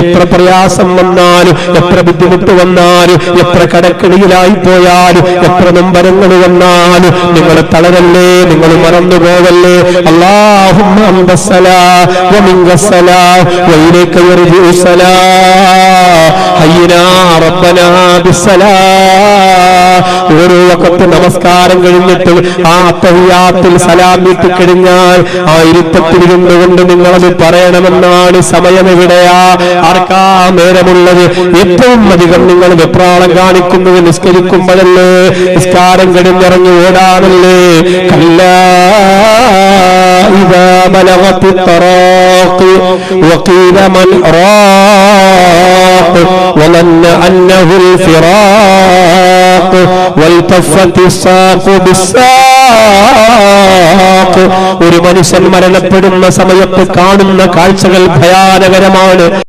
എത്ര പ്രയാസം വന്നാലും എത്ര ബുദ്ധിമുട്ട് വന്നാലും എത്ര കടക്കിണിയിലായി പോയാലും എത്ര നമ്പരങ്ങൾ വന്നാലും നിങ്ങൾ തളരല്ലേ നിങ്ങൾ മറന്നു പോവല്ലേ അന്തസ്സലാ വമിങ്കസ്സലാ ഓരോ വക്കത്ത് നമസ്കാരം കഴിഞ്ഞിട്ട് ആ തഹിയാത്തിൽ സലാം വീട്ടി കഴിഞ്ഞാൽ ആ ഇരുത്തത്തിലിരുന്നു കൊണ്ട് നിങ്ങളത് പറയണമെന്നാണ് സമയം എവിടെയാ ആർക്കാ നേരമുള്ളത് ഏറ്റവും അധികം നിങ്ങൾ വെപ്രാളം കാണിക്കുന്നത് നിസ്കരിക്കുമ്പോഴല്ലേ നിസ്കാരം കഴിഞ്ഞിറങ്ങി ഓടാനല്ലേ കല്ല إذا بلغت التراقي وقيل من راق وظن أنه الفراق والتفت الساق بالساق ഒരു മനുഷ്യൻ മരണപ്പെടുന്ന സമയത്ത് കാണുന്ന കാഴ്ചകൾ ഭയാനകരമാണ്